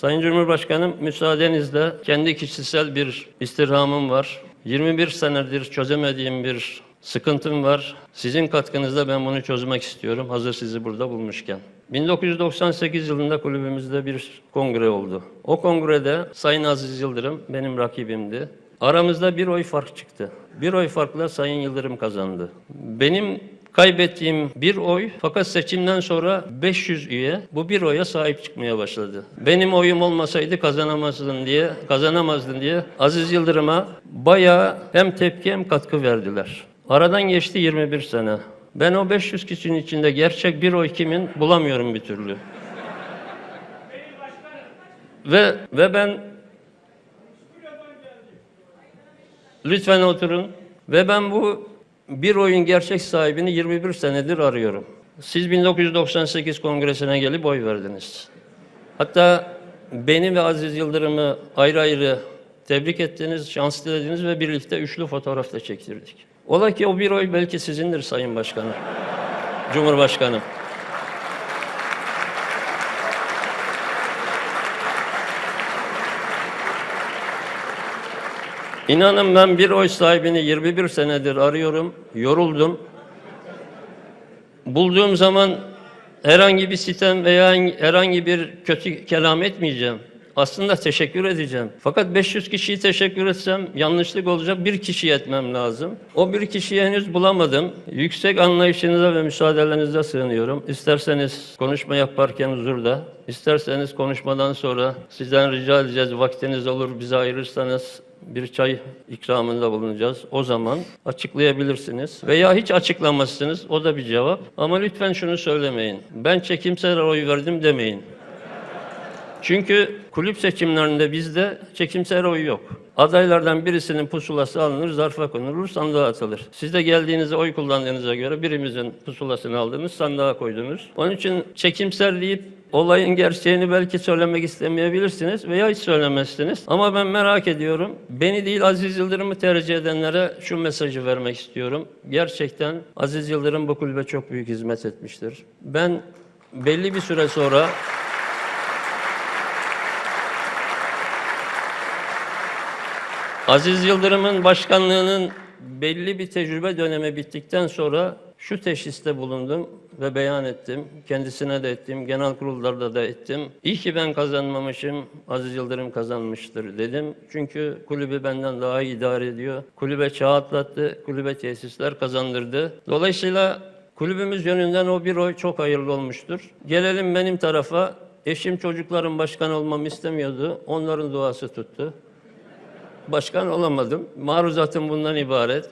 Sayın Cumhurbaşkanım müsaadenizle kendi kişisel bir istirhamım var. 21 senedir çözemediğim bir sıkıntım var. Sizin katkınızla ben bunu çözmek istiyorum hazır sizi burada bulmuşken. 1998 yılında kulübümüzde bir kongre oldu. O kongrede Sayın Aziz Yıldırım benim rakibimdi. Aramızda bir oy fark çıktı. Bir oy farkla Sayın Yıldırım kazandı. Benim Kaybettiğim bir oy fakat seçimden sonra 500 üye bu bir oya sahip çıkmaya başladı. Benim oyum olmasaydı kazanamazdın diye, kazanamazdın diye Aziz Yıldırım'a bayağı hem tepki hem katkı verdiler. Aradan geçti 21 sene. Ben o 500 kişinin içinde gerçek bir oy kimin bulamıyorum bir türlü. ve ve ben Lütfen oturun. Ve ben bu bir oyun gerçek sahibini 21 senedir arıyorum. Siz 1998 kongresine gelip oy verdiniz. Hatta beni ve Aziz Yıldırım'ı ayrı ayrı tebrik ettiniz, şans dilediniz ve birlikte üçlü fotoğraf da çektirdik. Ola ki o bir oy belki sizindir Sayın Başkanım, Cumhurbaşkanım. İnanın ben bir oy sahibini 21 senedir arıyorum, yoruldum. Bulduğum zaman herhangi bir sitem veya herhangi bir kötü kelam etmeyeceğim. Aslında teşekkür edeceğim. Fakat 500 kişiyi teşekkür etsem yanlışlık olacak. Bir kişi etmem lazım. O bir kişiyi henüz bulamadım. Yüksek anlayışınıza ve müsaadelerinize sığınıyorum. İsterseniz konuşma yaparken huzurda, isterseniz konuşmadan sonra sizden rica edeceğiz. Vaktiniz olur bize ayırırsanız bir çay ikramında bulunacağız. O zaman açıklayabilirsiniz. Veya hiç açıklamazsınız. O da bir cevap. Ama lütfen şunu söylemeyin. Ben çekimsel oy verdim demeyin. Çünkü kulüp seçimlerinde bizde çekimsel oy yok. Adaylardan birisinin pusulası alınır, zarfa konulur, sandığa atılır. Siz de geldiğinizde oy kullandığınıza göre birimizin pusulasını aldınız, sandığa koydunuz. Onun için çekimsel deyip olayın gerçeğini belki söylemek istemeyebilirsiniz veya hiç söylemezsiniz. Ama ben merak ediyorum. Beni değil Aziz Yıldırım'ı tercih edenlere şu mesajı vermek istiyorum. Gerçekten Aziz Yıldırım bu kulübe çok büyük hizmet etmiştir. Ben belli bir süre sonra Aziz Yıldırım'ın başkanlığının belli bir tecrübe dönemi bittikten sonra şu teşhiste bulundum ve beyan ettim. Kendisine de ettim, genel kurullarda da ettim. İyi ki ben kazanmamışım, Aziz Yıldırım kazanmıştır dedim. Çünkü kulübü benden daha iyi idare ediyor. Kulübe çağ atlattı, kulübe tesisler kazandırdı. Dolayısıyla kulübümüz yönünden o bir oy çok hayırlı olmuştur. Gelelim benim tarafa. Eşim çocuklarım başkan olmamı istemiyordu. Onların duası tuttu. Başkan olamadım. Maruzatım bundan ibaret.